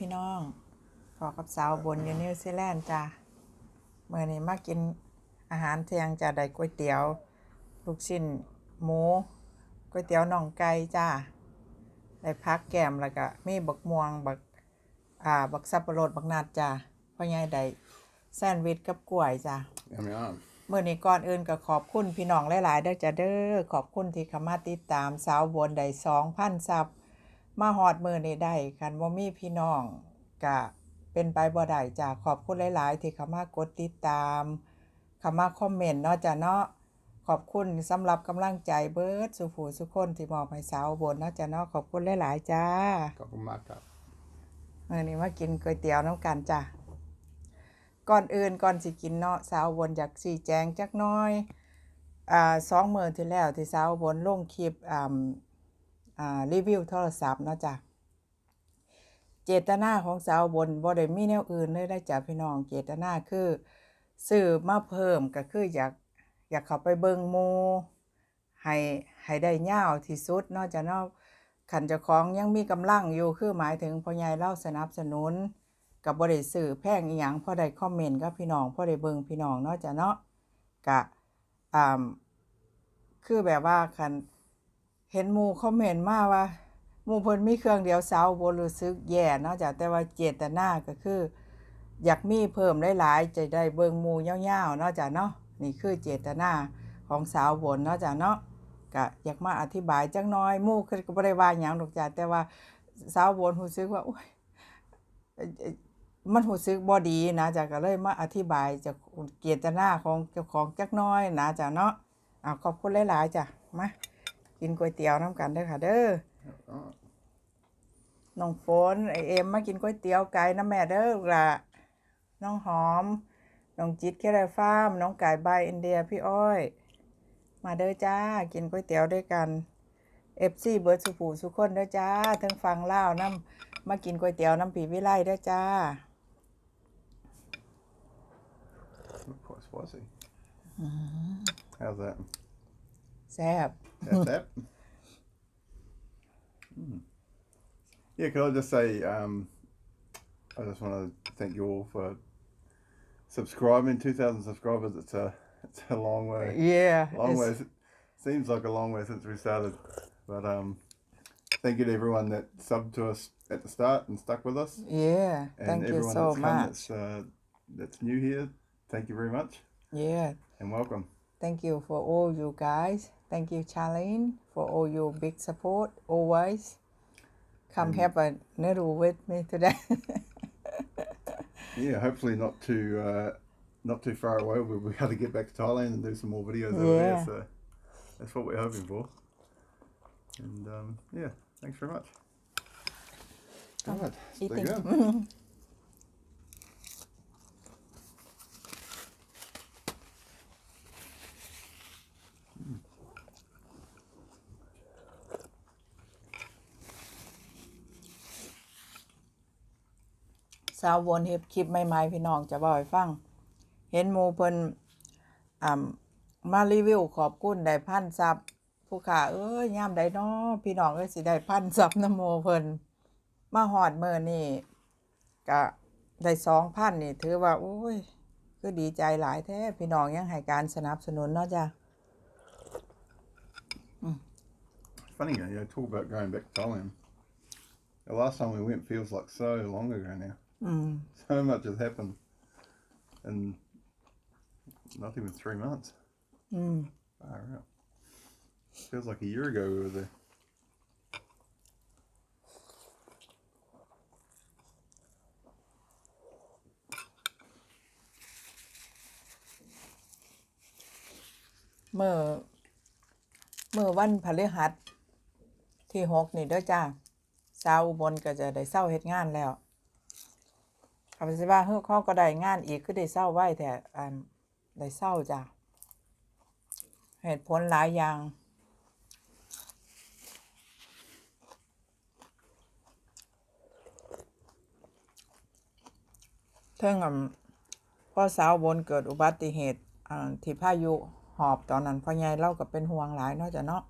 พี่น้องพอกับสาวบนอยู่นิวซีแลนด์จ้าเมื่อนี้มากินอาหารเที่ยงจ้าได้ก๋วยเตี๋ยว ลูกชิ้นหมูก๋วยเตี๋ยวน่องไก่จ้าได้พักแกมแล้วก็มีบักม่วงบักอ่าบักสับปะรดบักนัดจ้าพ่อใหญ่ได้แซนด์วิชกับกล้วยจ้า Yum yum. เมื่อนี้ก่อนอื่นก็ขอบคุณพี่น้องหลายๆเด้อจ้าเด้อขอบคุณที่เข้ามาติดตามสาวบนได้สองพันซับ มาฮอดมือนี้ได้กันว่ามีพี่น้องก็เป็นไปบ่ได้จ้าขอบคุณหลาย ๆ ที่เข้ามากดติดตามเข้ามาคอมเมนต์เนาะจ้าเนาะขอบคุณสำหรับกำลังใจเบิร์ดสุผูสุคนที่มอบให้สาวบนเนาะจ้าเนาะขอบคุณหลาย ๆ จ้า Couple mark up. เมื่อนี้มากินก๋วยเตี๋ยวน้ำกันจ้ะก่อนอื่นก่อนสิกินเนาะสาวบนอยากสีแจงจักหน้อยอ่าสองมือที่แล้วที่สาวบนลงคลิปอ่าอ่า รีวิวโทรศัพท์เนาะจ้ะเจตนาของสาวบนบ่ได้มีแนวอื่นเลยได้จ้ะพี่น้องเจตนาคือซื้อมาเพิ่มก็คืออยากอยากเข้าไปเบิ่งมูให้ให้ได้ยาวที่สุดเนาะจ้ะเนาะขันเจ้าของยังมีกำลังอยู่คือหมายถึงพ่อใหญ่เล่าสนับสนุน กับบริสื่อแพงอีหยังพ่อได้คอมเมนต์กับพี่น้องพ่อได้เบิ่งพี่น้องเนาะจ้ะเนาะกะอ่าคือแบบว่าคัน เห็นหมู่คอมเมนมาว่าหมู่เพิ่นมีเครื่องเดียวเซาบ่รู้สึกแย่เนาะจ้ะแต่ว่าเจตนาก็คือ อยากมีเพิ่มหลายๆจะได้เบิ่งหมู่ยาวๆเนาะจ้ะเนาะนี่คือเจตนาของสาวบนเนาะจ้ะเนาะก็อยากมาอธิบายจักน้อยหมู่คือก็บ่ได้ว่าหยังดอกจ้ะแต่ว่าสาวบนรู้สึกว่าโอ้ยมันรู้สึกบ่ดีนะจ้ะก็เลยมาอธิบายจากเจตนาของเจ้าของจักน้อยนะจ้ะเนาะอ่าขอบคุณหลาย ๆจ้ะมา กินก๋วยเตี๋ยวน้ำกันเด้อค่ะ เด้อ Alright. น้องฝนไอเอ็มมากินก๋วยเตี๋ยวไก่นะแม่เด้อละน้องหอม น้องจิตแค่ไรฟาร์มน้องไก่บายอินเดียพี่อ้อย มาเด้อจ้า กินก๋วยเตี๋ยวด้วยกันเอฟซีเบิร์ดสุผูสุคนเด้อจ้าทั้งฟังเล่าวน้ำมากินก๋วยเตี๋ยวน้ำผีวิไลเด้อจ้า Not quite spicy. How's that? แซ่บ How's that? Mm. Yeah, could I just say, um, I just want to thank you all for subscribing. Two thousand subscribers. It's a it's a long way. เย่ Long way. Seems like a long way since we started, but um, thank you to everyone that subbed to us at the start and stuck with us. เย่ and thank you everyone so that's come much that's, uh, that's new here, thank you very much เย่ and welcome. thank you for all you guys thank you Charlene for all your big support always come have a noodle with me today Yeah, hopefully not too uh, not too far away. We'll be able to get back to Thailand and do some more videos over there. So that's what we're hoping for. And um, yeah, thanks very much. All right, so there you eating. go. สาววนเฮ็ดคลิปใหม่ๆพี่น้องจะบอกให้ฟัง เห็นหมูเพิ่นอ่ามารีวิวขอบคุณได้พันซับผู้ขาเอ้ยยามใดน้อพี่น้องเอ้ยสิได้พันซับน้ำโมเพิ่นมาหอดเมื่อนี่ก็ได้สองพันนี่ถือว่าโอ้ยคือดีใจหลายแท้พี่น้องยังให้การสนับสนุนเนาะจ้ะ Funny, you know, talk about going back to Thailand. The last time we went feels like so long ago now. อืม So much has happened in not even three months. อืม Far out. Feels like a year ago we were there. เมื่อเมื่อวันพฤหัสที่หกนี่เด้อจ้าสาวอุบลก็จะได้เศร้าเฮ็ดงานแล้ว คำสิว่าเฮ้อเขาก็ได้งานอีกคือได้เศร้าไหวแต่อ่าได้เศร้าจ้าเหตุผลหลายอย่างเทิงพ่อสาวบนเกิดอุบัติเหตุที่พายุหอบตอนนั้นพ่อใหญ่เล่ากับเป็นห่วงหลายนาะจ้ะเนาะ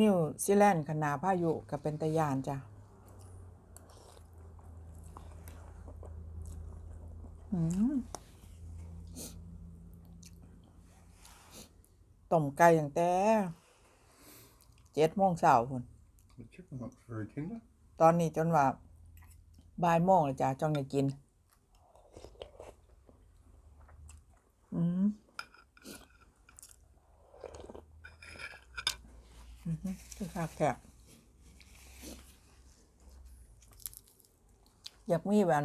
นิวซีแลนด์คณาพายุก็เป็นตะยานจ้ะอืมต้มไก่อย่างแต่เจ็ดโมงเช้าพุ่น The chicken looks very tender. ตอนนี้จนว่าบ่ายโมงแล้วจ้ะจ้องจะกิน อืมอือฮึ คือคักแท้อยากมีแบบ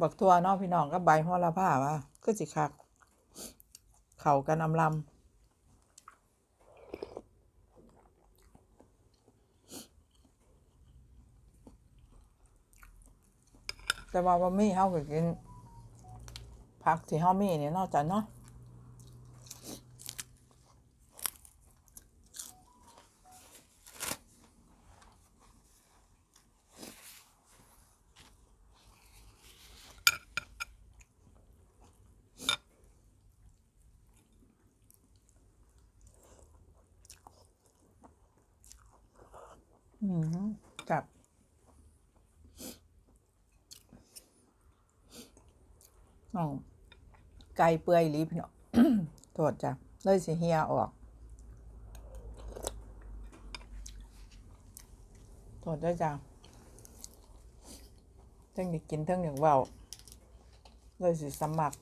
บักทัวเนาะพี่น้องก็ใบหัวละผ้าว่าคือสิคัก เข้ากันอำลำแต่ว่าบะหมี่เฮาก็กินผักที่เฮามีนี่เนอกจากเนาะ กับ น้อง ไก่เปื่อยลีพี่น้องโทษจ้ะ เลยสิเฮียออก โทษด้วยจ้ะเทั้งอยากกินเทั้งอยากเว้าเลยสิสมัคร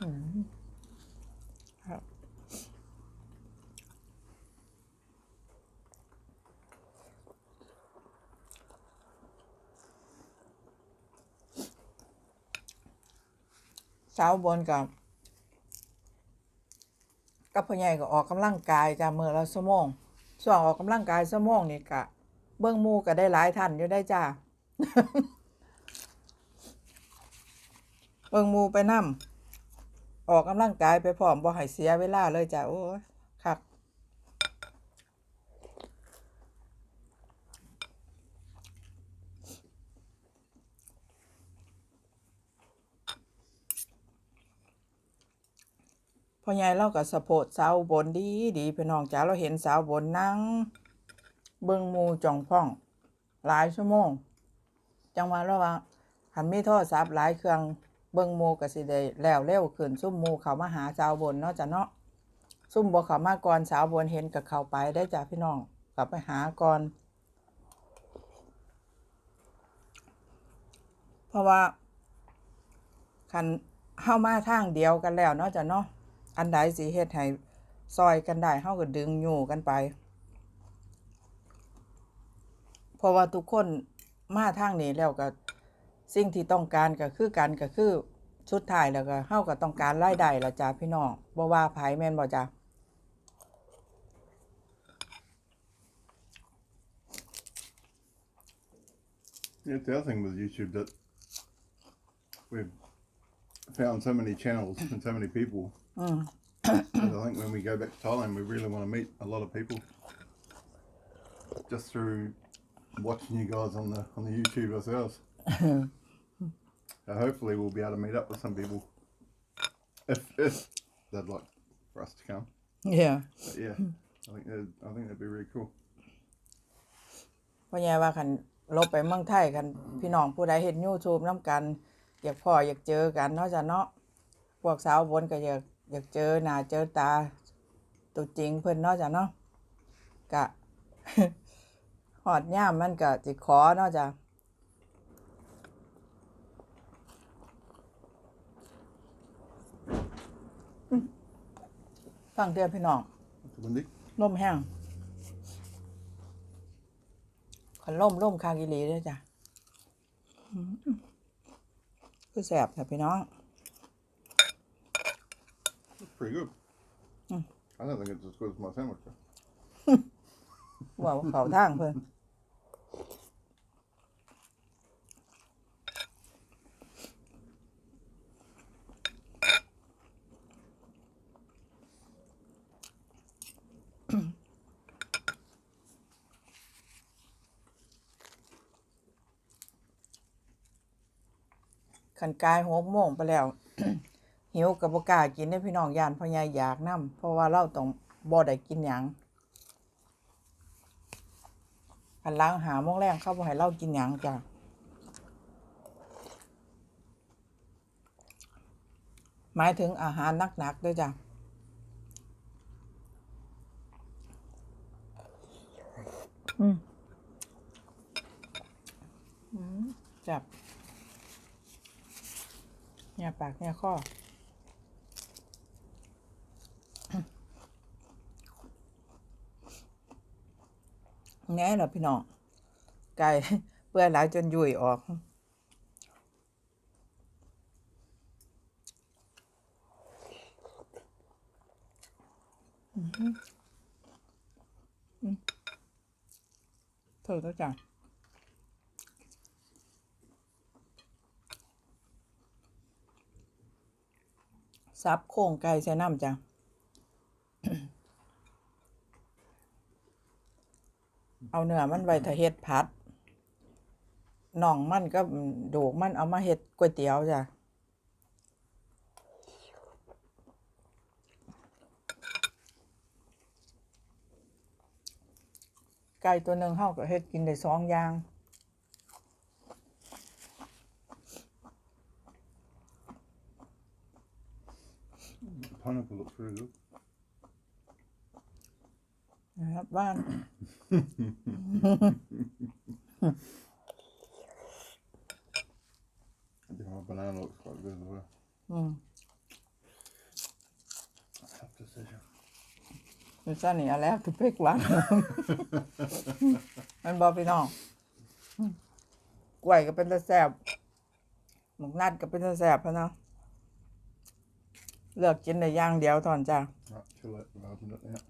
อืมครับเช้าบนกับกับพ่อใหญ่ก็ออกกำลังกายจ้ามือละชั่วโมงส่วนออกกำลังกายสมองนี่กะ เบื้องมูก็ได้หลายท่านอยู่ได้จ้าเบื้องมูไปนั่มออกกำลังกายไปพร้อมบ่ให้เสียเวลาเลยจ้าโอ้ยคัก พ่อใหญ่เราก็สะโพดสาวบนดีดีพี่น้องจ๋าเราเห็นสาวบนนั่งเบิ่งมูจ่องพ่อง หลายชั่วโมง จังหวะระหว่างหันมีโทรศัพท์หลายเครื่องเบิ่งมู่ก็สิได้แล้วเร็วขึ้นซุ่มมูเขามาหาสาวบนเนาะจ้ะเนาะซุ่มบ่เขามาก่อนสาวบนเห็นกับเขาไปได้จ้ะพี่น้องกลับไปหาก่อนเพราะว่าคันเฮามาทางเดียวกันแล้วเนาะจ้ะเนาะ อันใดสิเฮ็ดให้ซอยกันได้เฮาก็ดึงอยู่กันไป เพราะว่าทุกคนมาทางนี้แล้วก็สิ่งที่ต้องการก็คือกันก็คือสุดท้ายแล้วก็เฮาก็ต้องการรายได้ละจ้าพี่น้องบ่ว่าไผแม่นบ่จ้า Yeah, the other thing with YouTube that we've found so many channels and so many people. อืม And I think when we go back to Thailand, we really want to meet a lot of people just through watching you guys on the on the YouTube ourselves. so hopefully, we'll be able to meet up with some people if if they'd like for us to come. เนี่ย But yeah, I think that'd, I think that'd be really cool. เพราะแย่ว่าคันลบไปเมืองไทยคันพี่น้องผู้ใดเห็น YouTube นํกัน อยากพ่ออยากเจอกันเนาะจ้ะเนาะพวกสาวบนก็อยากอยากเจอหน้าเจอตาตัวจริงเพิ่นเนาะจ้ะเนาะกะหอดย่ามมันก็สิขอเนาะจ้ะอืมฟังเตือนพี่น้อง Wendy? ล่มแห้งขันล่มล่มคากิลีด้วยจ้ะอืม คือแสบแต่พี่น้อง That's pretty good. Mm. I don't think it's as good as my sandwich. though. ว่าเขาทางเพิ่น ขันกายหกโมงไปแล้ว หิวกับบ่กากินได้พี่น้องยานพ่อใหญ่อยากนํเพราะว่าเราต้องบ่ได้กินหยังอันล้างหาโมงแรงเข้าบ่ให้เรากินหยังจ้ะหมายถึงอาหารหนักๆด้วยจ้ะอืมอืมจับ เนี่ยปากเนี่ยข้อแง่เหรอพี่น้อง ไก่เปื่อยหลายจนยุ่ยออกอืมอืมเถอะแล้ว ซับโค้งไก่ใส่น้ำจ้ะเอาเนื้อมันไว้ถ้าเฮ็ดผัดน่องมันก็โดกมันเอามาเฮ็ดก๋วยเตี๋ยวจ้ะไก่ตัวหนึ่งเฮาก็เฮ็ดกินได้สองอย่าง Pineapple looks really good. นะครับบ้าน I think my banana looks quite good as well. อืม Tough decision. มีซ่านี่อะไรทุเปกหวานมันบอกพี่น้องอืมกล้วยก็เป็นตะแสบหมกนัดก็เป็นตะแสบพะเนาะ เลือกกินได้อย่างเดียวตอนจ้า Right, chill it. I've opened it now.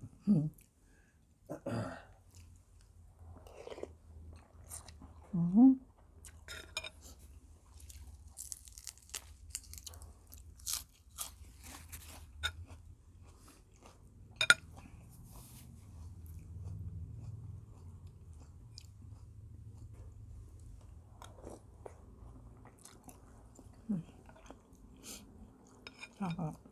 ครับ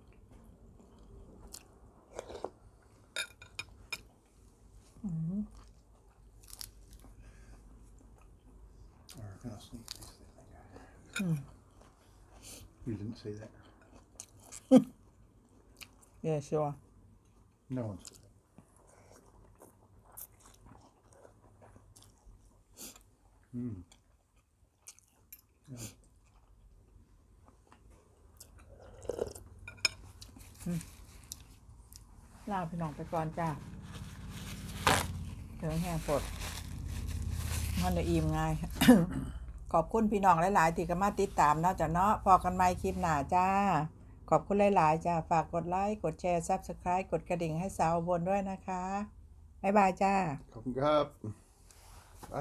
I reckon I'll sneak these things. Hmm. You didn't see that. เย่ชัว No one saw that. อืมลาพี่น้องไปก่อนจ้าถึงแห้งปด ฮอนเดอีมไงขอบคุณพี่น้องหลาย ๆ ที่ก็มาติดตามนอกจากเนาะพอกันไม่คลิปหน้าจ้า ขอบคุณหลาย ๆ จ้า ฝากกดไลค์ กดแชร์ซับสไคร b ์กดกระดิ่งให้สาวบนด้วยนะคะ บ๊ายบายจ้า ขอบคุณครับไป